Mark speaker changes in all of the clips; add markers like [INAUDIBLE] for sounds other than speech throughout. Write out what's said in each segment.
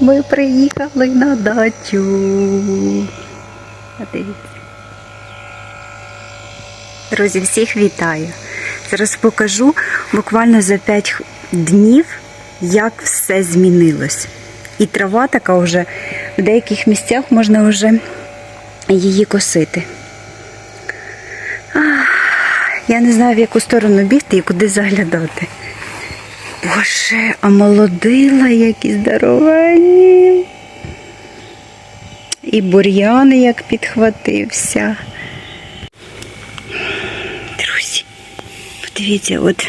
Speaker 1: Ми приїхали на дачу. А. Друзі, всіх вітаю. Зараз покажу буквально за 5 днів, як все змінилось. І трава така вже в деяких місцях можна вже її косити. Я не знаю, в яку сторону бігти і куди заглядати. Боже, а молодила які здоровенні. І бур'ян як підхватився. Друзі, подивіться, от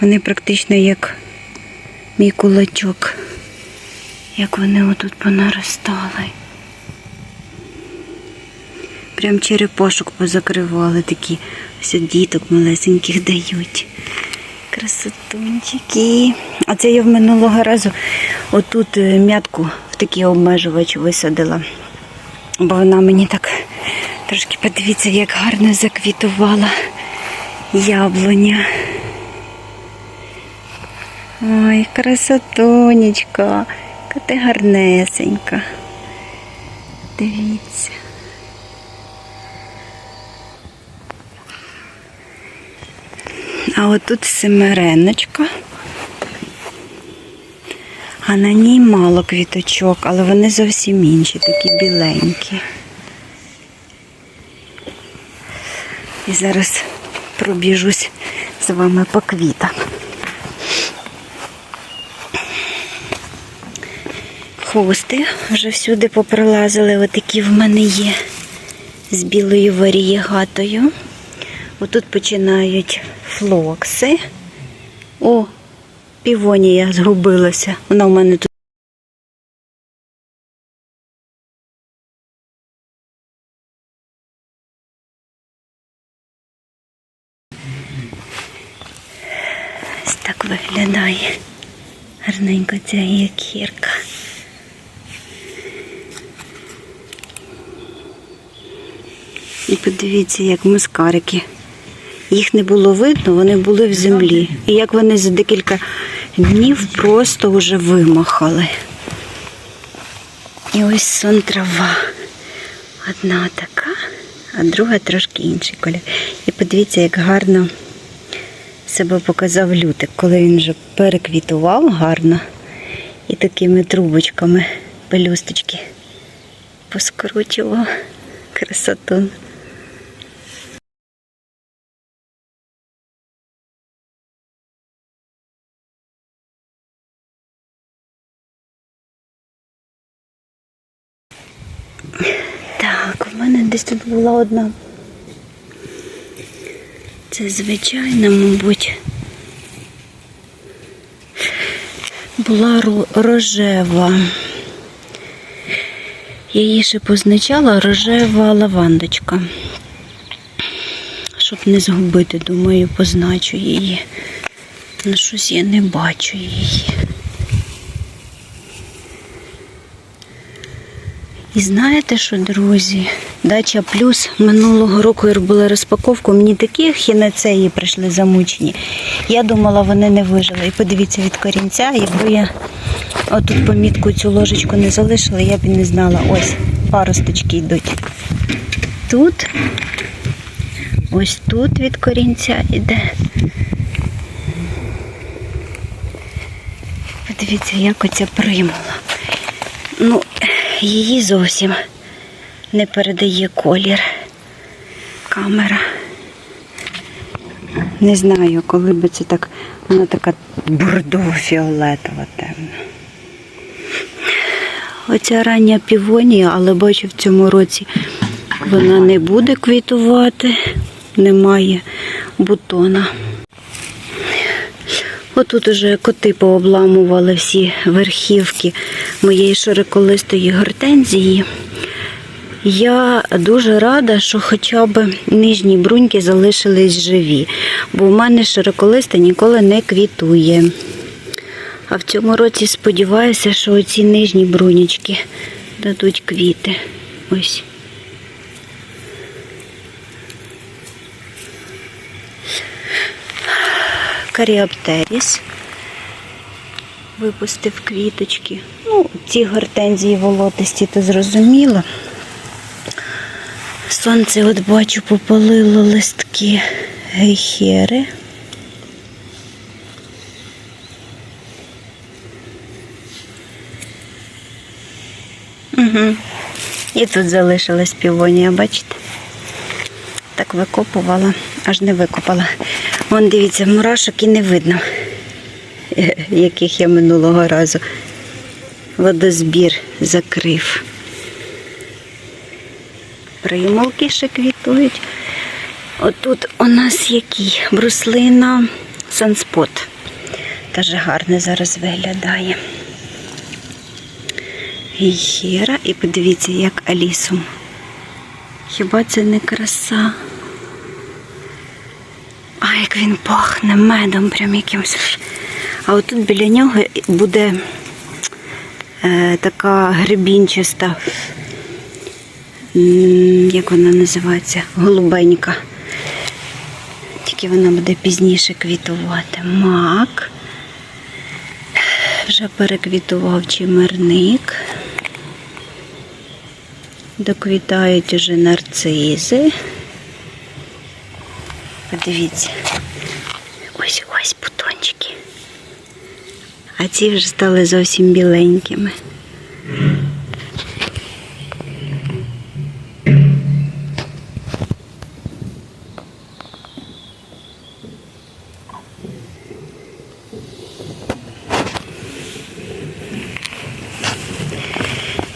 Speaker 1: вони практично як мій кулачок. Як вони отут понаростали. Прям черепашок позакривали такі. Ось діток малесеньких дають. Красотунчики. А це я в минулого разу отут е, м'ятку в такий обмежувач висадила. Бо вона мені так трошки подивіться, як гарно заквітувала яблуня. Ой, красотонечка, яка ти гарнесенька. Дивіться. А отут семереночка. А на ній мало квіточок, але вони зовсім інші, такі біленькі. І зараз пробіжусь з вами по квітам. Хвости вже всюди поприлазили, отакі в мене є з білою варієгатою. Отут починають флокси. О, півонія згубилася. Вона в мене тут. Так виглядає. Гарненько ця якірка. І подивіться, як мускарики. Їх не було видно, вони були в землі. І як вони за декілька днів просто вже вимахали. І ось сон трава. Одна така, а друга трошки інший колір. І подивіться, як гарно себе показав лютик, коли він вже переквітував гарно і такими трубочками пелюсточки поскручував красоту. Десь тут була одна. Це звичайна, мабуть. Була рожева. Я її ще позначала рожева лавандочка. Щоб не згубити, думаю, позначу її. Ну, щось я не бачу її. І знаєте що, друзі? Дача плюс минулого року я робила розпаковку. Мені такі хінацеї прийшли замучені. Я думала, вони не вижили. І подивіться від корінця, якби я отут помітку цю ложечку не залишила, я б і не знала. Ось паросточки йдуть. Тут, ось тут від корінця йде. Подивіться, як оця примула. Ну, її зовсім не передає колір камера. Не знаю, коли би це так, вона така бордово-фіолетова темна. Оця рання півонія, але бачу в цьому році вона не буде квітувати, немає бутона. Отут уже коти пообламували всі верхівки моєї широколистої гортензії. Я дуже рада, що хоча б нижні бруньки залишились живі, бо в мене широколиста ніколи не квітує. А в цьому році сподіваюся, що оці нижні брунячки дадуть квіти. Ось. Каріоптеріс. випустив квіточки. Ну, ці гортензії волотисті, то зрозуміло. Сонце, от бачу, попалило листки гейхери. Угу. І тут залишилась півонія, бачите? Так викопувала, аж не викопала. Вон дивіться, мурашок і не видно, [LAUGHS] яких я минулого разу водозбір закрив. Примулки ще квітують. Отут у нас який бруслина санспот. Теж гарно зараз виглядає. Гіхера і подивіться, як Алісум. Хіба це не краса? А як він пахне медом, прям якимось. А отут біля нього буде така гребінчаста, м, як вона називається, голубенька. Тільки вона буде пізніше квітувати. Мак. Вже переквітував чимерник. Доквітають уже нарцизи. Подивіться. Ось ось. А ці вже стали зовсім біленькими.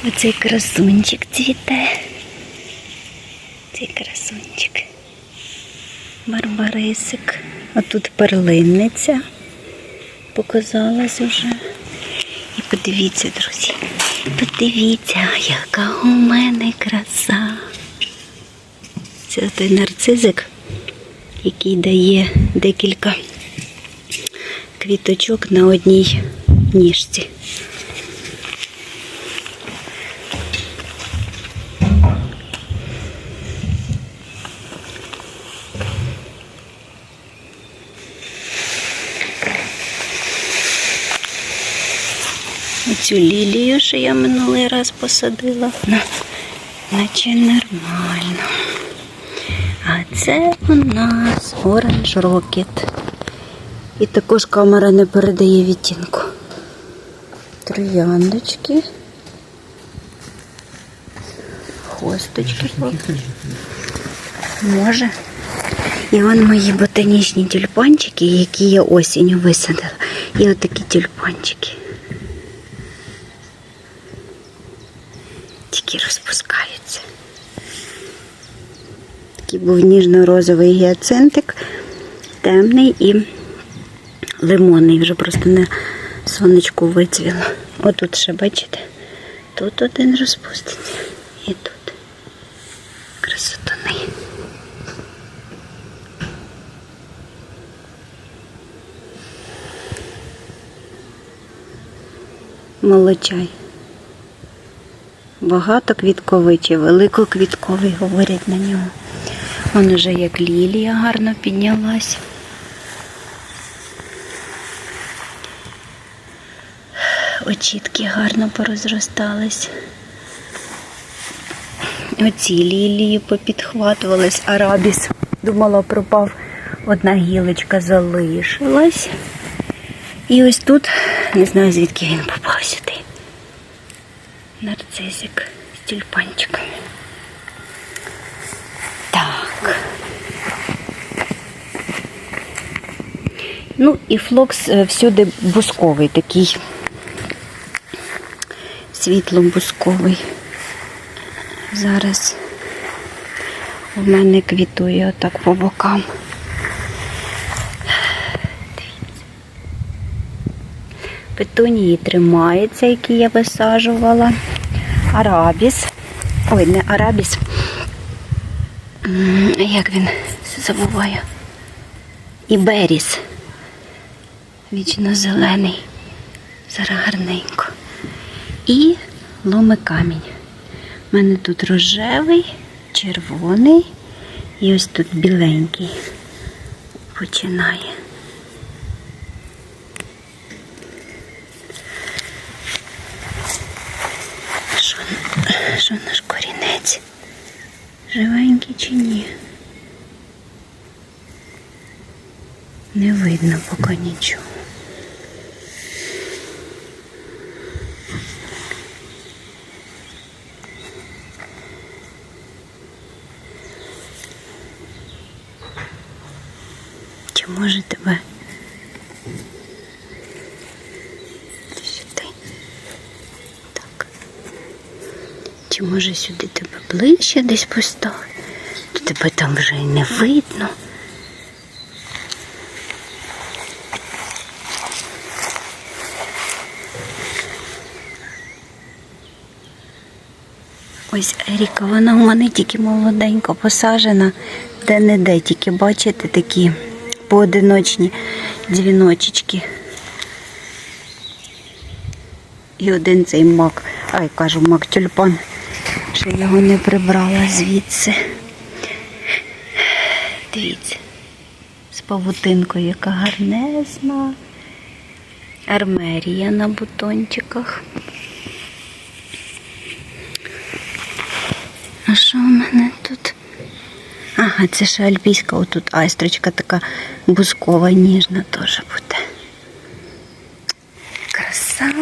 Speaker 1: Оцей красунчик цвіте. Цей красунчик. Барбарисик. А тут перлинниця показалась уже. І подивіться, друзі, подивіться, яка у мене краса. Це той нарцизик, який дає декілька квіточок на одній ніжці. Оцю лілію, що я минулий раз посадила, на- наче нормально. А це у нас Orange Rocket. І також камера не передає відтінку. Трояндочки. Хосточки. Може. І вон мої ботанічні тюльпанчики, які я осінню висадила. І отакі тюльпанчики. Тільки розпускаються. Такий був ніжно-розовий гіацинтик, темний і лимонний, вже просто на сонечку вицвіло. Отут ще, бачите, тут один розпуститься і тут. Красотуни. Молочай. Багатоквітковий чи великоквітковий говорять на нього. Вон уже як лілія гарно піднялась. Очітки гарно порозростались. Оці лілії попідхватувались, арабіс. Думала, пропав одна гілочка залишилась. І ось тут, не знаю звідки він попав. Нарцизик з тюльпанчиками. Так. Ну і флокс е, всюди бусковий, такий світло-бусковий. Зараз в мене квітує отак по бокам. Петунії тримаються, які я висаджувала. Арабіс. Ой, не арабіс. Як він забуваю? Іберіс. Вічно зелений. Зараз гарненько. І ломи камінь. У мене тут рожевий, червоний і ось тут біленький починає. Живенький чи ні? Не видно поки нічого. Чи може тебе? Ти сюди. Так. Чи може сюди тебе ближче десь поставити? То тебе там вже й не видно. Ось Еріка, вона у мене тільки молоденько посажена, де-не-де, тільки бачите такі поодиночні дзвіночечки. І один цей мак, ай кажу, мак тюльпан, що його не прибрала звідси. Дивіться, з павутинкою, яка гарнезна. Армерія на бутончиках. А що у мене тут? Ага, це ще альпійська, отут айстрочка така бускова, ніжна теж буде. Краса.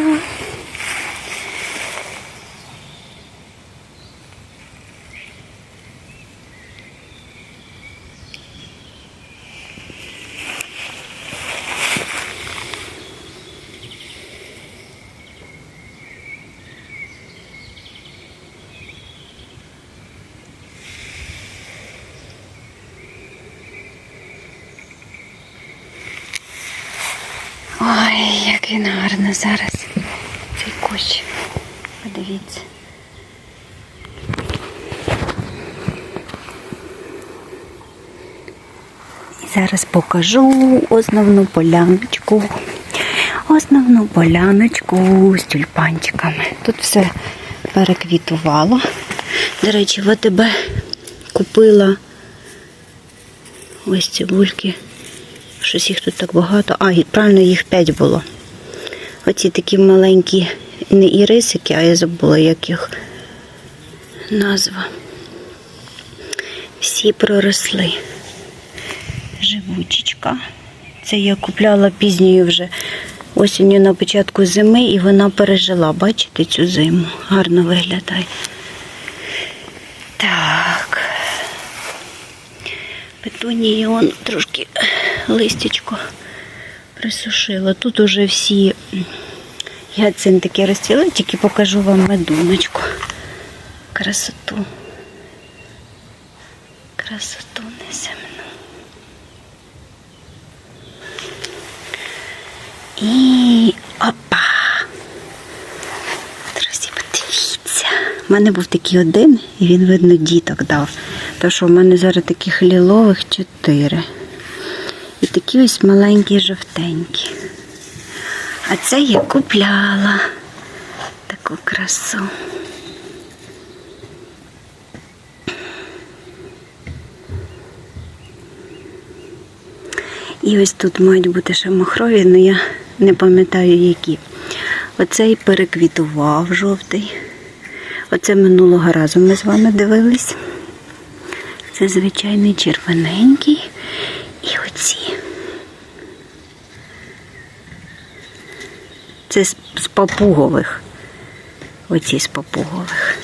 Speaker 1: Ой, як він гарно зараз. Цей кущ. Подивіться. І зараз покажу основну поляночку. Основну поляночку з тюльпанчиками. Тут все переквітувало. До речі, в АТБ купила ось цибульки. Щось їх тут так багато. А, правильно, їх п'ять було. Оці такі маленькі, не ірисики, а я забула, як їх назва. Всі проросли. Живучечка. Це я купляла пізньою вже осінню на початку зими, і вона пережила, бачите, цю зиму. Гарно виглядає. Так. Петунії он трошки листячко присушила. Тут уже всі гіацинтики розцвіли, тільки покажу вам медуночку. Красоту. Красоту неземну. І опа! Друзі, подивіться. У мене був такий один, і він, видно, діток дав. Тому що в мене зараз таких лілових чотири. Такі ось маленькі жовтенькі. А це я купляла таку красу. І ось тут мають бути ще махрові, але я не пам'ятаю які. Оцей переквітував жовтий. Оце минулого разу ми з вами дивились. Це звичайний червоненький. І оці. Це з, з папугових. Оці з папугових.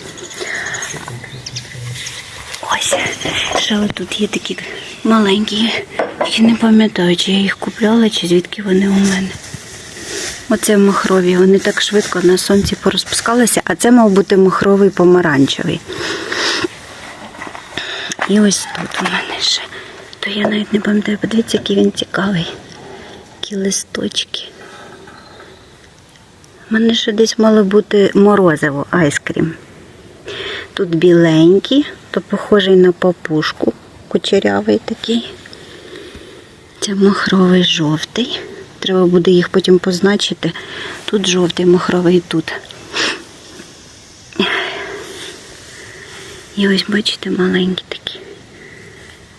Speaker 1: Ось. Ще тут є такі маленькі. Я не пам'ятаю, чи я їх купляла, чи звідки вони у мене. Оце махрові. Вони так швидко на сонці порозпускалися, а це мав бути махровий помаранчевий. І ось тут у мене ще. То я навіть не пам'ятаю, подивіться, який він цікавий. Які листочки. У мене ще десь мало бути морозиво, айскрім. Тут біленький, то похожий на папушку, кучерявий такий. Це махровий жовтий. Треба буде їх потім позначити. Тут жовтий, махровий тут. І ось, бачите, маленькі такі.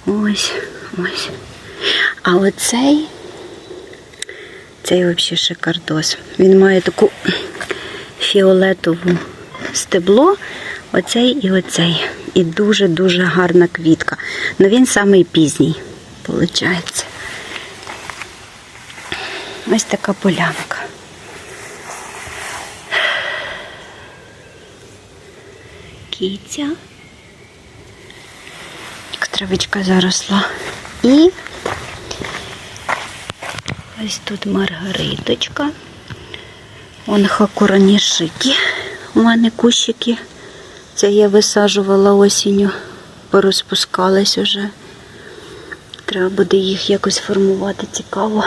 Speaker 1: Ось, ось. А оцей, цей взагалі шикардос. Він має таку фіолетову стебло, Оцей і оцей. І дуже-дуже гарна квітка. Ну він самий пізній, виходить. Ось така полянка. Кіця. Як Травичка заросла. І ось тут маргариточка. Вон хакуранішики. У мене кущики. Це я висаджувала осінню. Порозпускались уже. Треба буде їх якось формувати цікаво.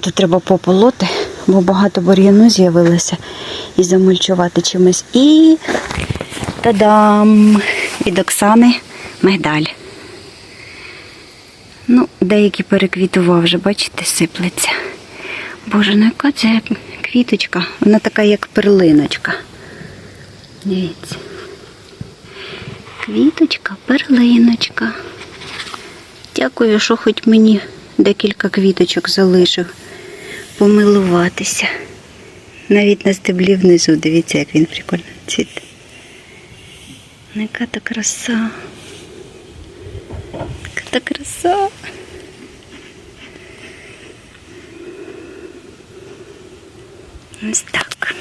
Speaker 1: Тут треба пополоти, бо багато бур'яну з'явилося і замульчувати чимось. І та-дам! Від Оксани мигдаль. Ну, деякі переквітував вже, бачите, сиплеться. Боже, ну яка це квіточка? Вона така, як перлиночка. Дивіться. Квіточка, перлиночка. Дякую, що хоч мені декілька квіточок залишив помилуватися. Навіть на стеблі внизу, дивіться, як він прикольно цвіте. Ну, Яка то краса. То краса. Ось так.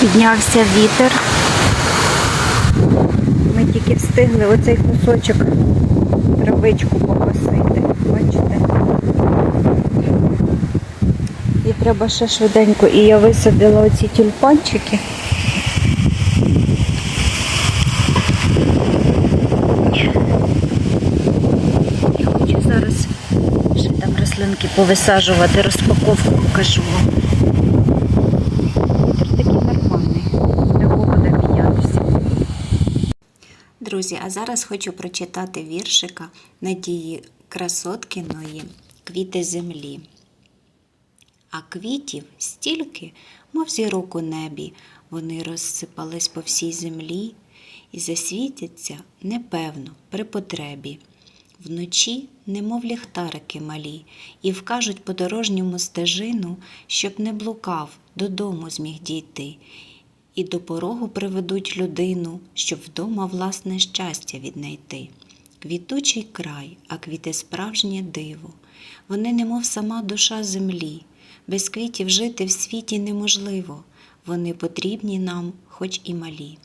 Speaker 1: Піднявся вітер. Ми тільки встигли оцей кусочок травичку покосити. Бачите? І треба ще швиденько. І я висадила оці тюльпанчики. Я хочу зараз ще там рослинки повисаджувати, розпаковку покажу вам. Вітер такий нормальний. Погода мінятися. Друзі, а зараз хочу прочитати віршика Надії Красоткіної Квіти землі. А квітів стільки, мов зірок у небі, вони розсипались по всій землі і засвітяться непевно при потребі. Вночі, немов ліхтарики малі, і вкажуть подорожньому стежину, щоб не блукав, додому зміг дійти, і до порогу приведуть людину, щоб вдома власне щастя віднайти. Квітучий край, а квіти справжнє диво. Вони, немов сама душа землі. Без квітів жити в світі неможливо. Вони потрібні нам, хоч і малі.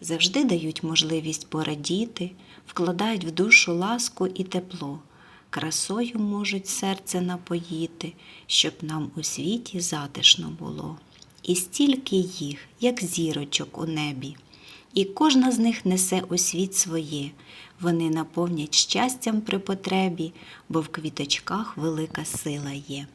Speaker 1: Завжди дають можливість порадіти, вкладають в душу ласку і тепло. Красою можуть серце напоїти, щоб нам у світі затишно було. І стільки їх, як зірочок у небі, і кожна з них несе у світ своє. Вони наповнять щастям при потребі, бо в квіточках велика сила є.